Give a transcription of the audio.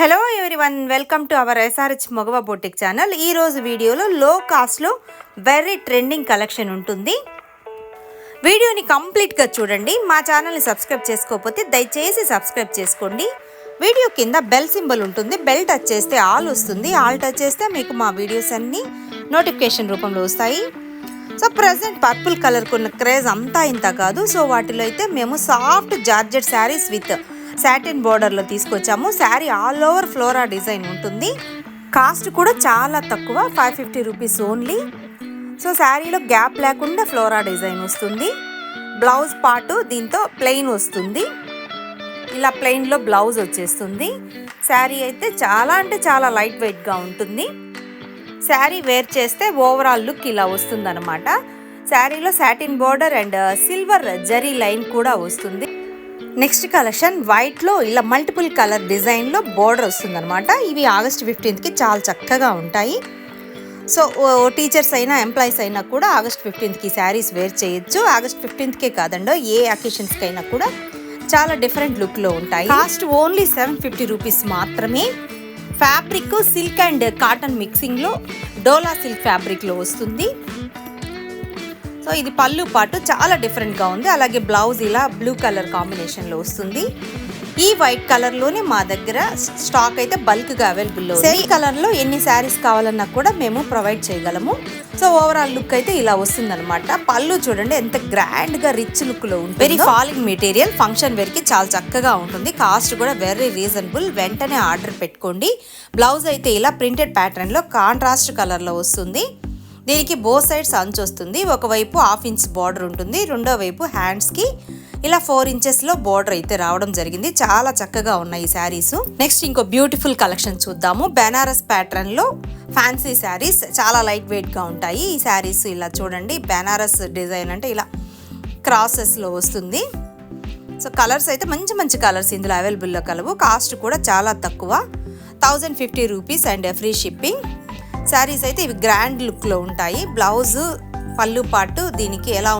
Hello one welcome to our SRH Magava boutique channel ఈరోజు వీడియోలో లో కాస్ట్లో వెరీ ట్రెండింగ్ కలెక్షన్ ఉంటుంది. వీడియోని కంప్లీట్గా చూడండి. మా ఛానల్ని సబ్స్క్రైబ్ చేసుకోకపోతే దయచేసి సబ్స్క్రైబ్ చేసుకోండి. వీడియో కింద బెల్ సింబల్ ఉంటుంది. బెల్ టచ్ చేస్తే ఆల్ వస్తుంది. ఆల్ టచ్ చేస్తే మీకు మా వీడియోస్ అన్నీ నోటిఫికేషన్ రూపంలో వస్తాయి. సో ప్రజెంట్ పర్పుల్ కలర్కున్న క్రేజ్ అంతా ఇంత కాదు. సో వాటిలో అయితే మేము soft georgette saris with satin బోర్డర్లో తీసుకొచ్చాము. Sari all over flora design ఉంటుంది. కాస్ట్ కూడా చాలా తక్కువ five fifty rupees only. So శారీలో గ్యాప్ లేకుండా ఫ్లోరా డిజైన్ వస్తుంది. బ్లౌజ్ పాటు దీంతో ప్లెయిన్ వస్తుంది. ఇలా ప్లెయిన్లో బ్లౌజ్ వచ్చేస్తుంది. శారీ అయితే చాలా అంటే చాలా లైట్ వెయిట్గా ఉంటుంది. శారీ వేర్ చేస్తే ఓవరాల్ లుక్ ఇలా వస్తుందన్నమాట. శారీలో satin border and silver zari line కూడా వస్తుంది. నెక్స్ట్ కలెక్షన్ వైట్లో ఇలా మల్టిపుల్ కలర్ డిజైన్లో బోర్డర్ వస్తుందన్నమాట. ఇవి ఆగస్ట్ ఫిఫ్టీన్త్కి చాలా చక్కగా ఉంటాయి. సో టీచర్స్ అయినా ఎంప్లాయీస్ అయినా కూడా ఆగస్ట్ ఫిఫ్టీన్త్కి శారీస్ వేర్ చేయొచ్చు. ఆగస్ట్ ఫిఫ్టీన్త్కే కాదండో ఏ అకేషన్స్కి అయినా కూడా చాలా డిఫరెంట్ లుక్లో ఉంటాయి. Cost only seven fifty rupees మాత్రమే. ఫ్యాబ్రిక్ సిల్క్ అండ్ కాటన్ మిక్సింగ్లో డోలా సిల్క్ ఫ్యాబ్రిక్లో వస్తుంది. సో ఇది పళ్ళు పాటు చాలా డిఫరెంట్గా ఉంది. అలాగే బ్లౌజ్ ఇలా బ్లూ కలర్ కాంబినేషన్లో వస్తుంది. ఈ వైట్ కలర్లోనే మా దగ్గర స్టాక్ అయితే బల్క్గా అవైలబుల్లో సేమ్ కలర్లో ఎన్ని శారీస్ కావాలన్నా కూడా మేము ప్రొవైడ్ చేయగలము. సో ఓవరాల్ లుక్ అయితే ఇలా వస్తుందన్నమాట. పళ్ళు చూడండి ఎంత గ్రాండ్గా రిచ్ లుక్లో ఉంటుంది. వెరీ ఫాలింగ్ మెటీరియల్ ఫంక్షన్ వేర్కి చాలా చక్కగా ఉంటుంది. కాస్ట్ కూడా వెరీ రీజనబుల్ వెంటనే ఆర్డర్ పెట్టుకోండి. బ్లౌజ్ అయితే ఇలా ప్రింటెడ్ ప్యాటర్న్లో కాంట్రాస్ట్ కలర్లో వస్తుంది. దీనికి బో సైడ్స్ అంచు వస్తుంది. ఒకవైపు హాఫ్ ఇంచ్ బార్డర్ ఉంటుంది. రెండో వైపు హ్యాండ్స్కి ఇలా ఫోర్ ఇంచెస్లో బార్డర్ అయితే రావడం జరిగింది. చాలా చక్కగా ఉన్నాయి ఈ శారీస్ నెక్స్ట్ ఇంకో బ్యూటిఫుల్ కలెక్షన్ చూద్దాము. బెనారస్ ప్యాటర్న్లో ఫ్యాన్సీ శారీస్ చాలా లైట్ వెయిట్గా ఉంటాయి. ఈ శారీస్ ఇలా చూడండి. బెనారస్ డిజైన్ అంటే ఇలా క్రాసెస్లో వస్తుంది. సో కలర్స్ అయితే మంచి మంచి కలర్స్ ఇందులో అవైలబుల్లో కలవు. కాస్ట్ కూడా చాలా తక్కువ. Thousand fifty rupees and free shipping saris అయితే ఇవి గ్రాండ్ లుక్లో ఉంటాయి. బ్లౌజ్ పళ్ళు పాటు దీనికి ఎలా